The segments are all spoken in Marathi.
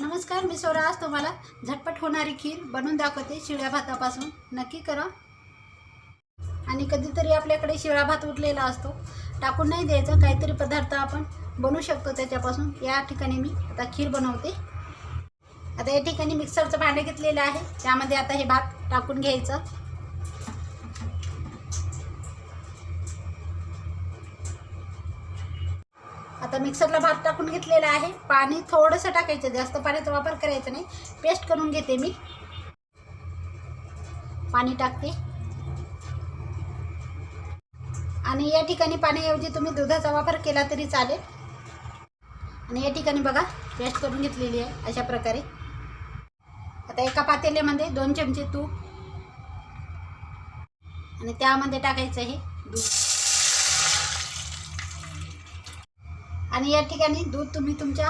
नमस्कार मी स्वरा. आज तुम्हाला झटपट होणारी खीर बनवून दाखवते शिळ्या भातापासून. नक्की करा. आणि कधीतरी आपल्याकडे शिळा भात उरलेला असतो टाकून नाही द्यायचा. काहीतरी पदार्थ आपण बनवू शकतो त्याच्यापासून. या ठिकाणी मी आता खीर बनवते. आता या ठिकाणी मिक्सरचं भांडे घेतलेलं आहे. त्यामध्ये आता हे भात टाकून घ्यायचं. आता मिक्सरला भात टाकून घेतलेला आहे. पाणी थोडंसं टाकायचं जास्त पाण्याचा वापर करायचा नाही. पेस्ट करून घेते मी. पाणी टाकते. आणि या ठिकाणी पाण्याऐवजी तुम्ही दुधाचा वापर केला तरी चालेल. आणि या ठिकाणी बघा पेस्ट करून घेतलेली आहे अशा प्रकारे. आता एका पातेल्यामध्ये दोन चमचे तूप. आणि त्यामध्ये टाकायचं हे दूध. आणि या ठिकाणी दूध तुम्ही तुमच्या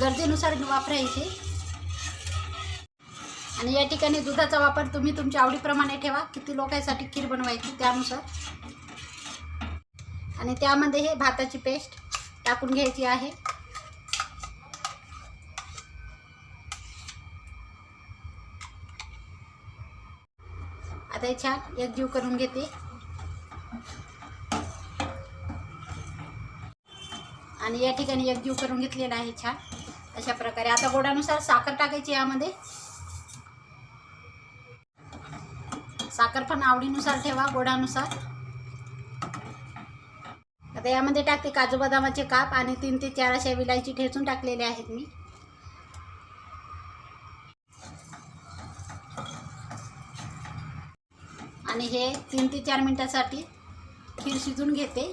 गरजेनुसार वापरायचे आणि या ठिकाणी दुधाचा वापर तुम्ही तुमच्या आवडीप्रमाणे ठेवा. किती लोकांसाठी खीर बनवायची त्यानुसार. आणि त्यामध्ये हे भाताची पेस्ट टाकून घ्यायची आहे. आता हे छान एकजीव करून घेते. आणि या ठिकाणी एक जीव करून घेतलेला आहे छान. अशा प्रकारे आता गोडानुसार साखर टाकायची यामध्ये. साखर पण आवडीनुसार ठेवा गोडानुसार. आता यामध्ये टाकते काजू बदामाचे काप आणि तीन ते चार अशा विलायची ठेचून टाकलेले आहेत मी. आणि हे तीन ते चार मिनटासाठी खीर शिजून घेते.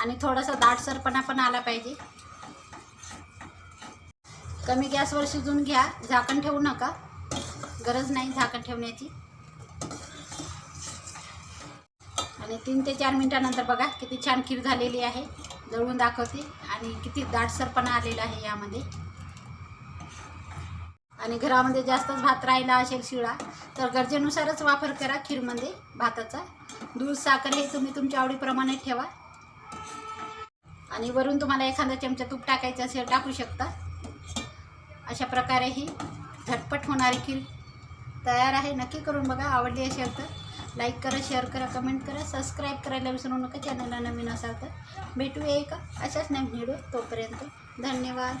आणि थोडासा दाटसरपणा पण आला पाहिजे. कमी गॅसवर शिजून घ्या. झाकण ठेवू नका. गरज नाही झाकण ठेवण्याची. आणि तीन ते चार मिनटानंतर बघा किती छान खीर झालेली आहे. जळून दाखवते. आणि किती दाटसरपणा आलेला आहे यामध्ये. आणि घरामध्ये जास्तच भात राहिला असेल शिळा तर गरजेनुसारच वापर करा खीरमध्ये भाताचा. दूध साखर हे तुम्ही तुमच्या आवडीप्रमाणे ठेवा. आणि वरून तुम्हाला एखादा चमचा तूप टाकायचं असेल टाकू शकता. अशा प्रकारे ही झटपट होणारी खीर तयार आहे. नक्की करून बघा आवडली असेल तर लाईक करा शेअर करा कमेंट करा सबस्क्राईब करायला विसरू नका चॅनलला नवीन असाल तर भेटूया एका अशाच नाही व्हिडिओ तोपर्यंत. धन्यवाद.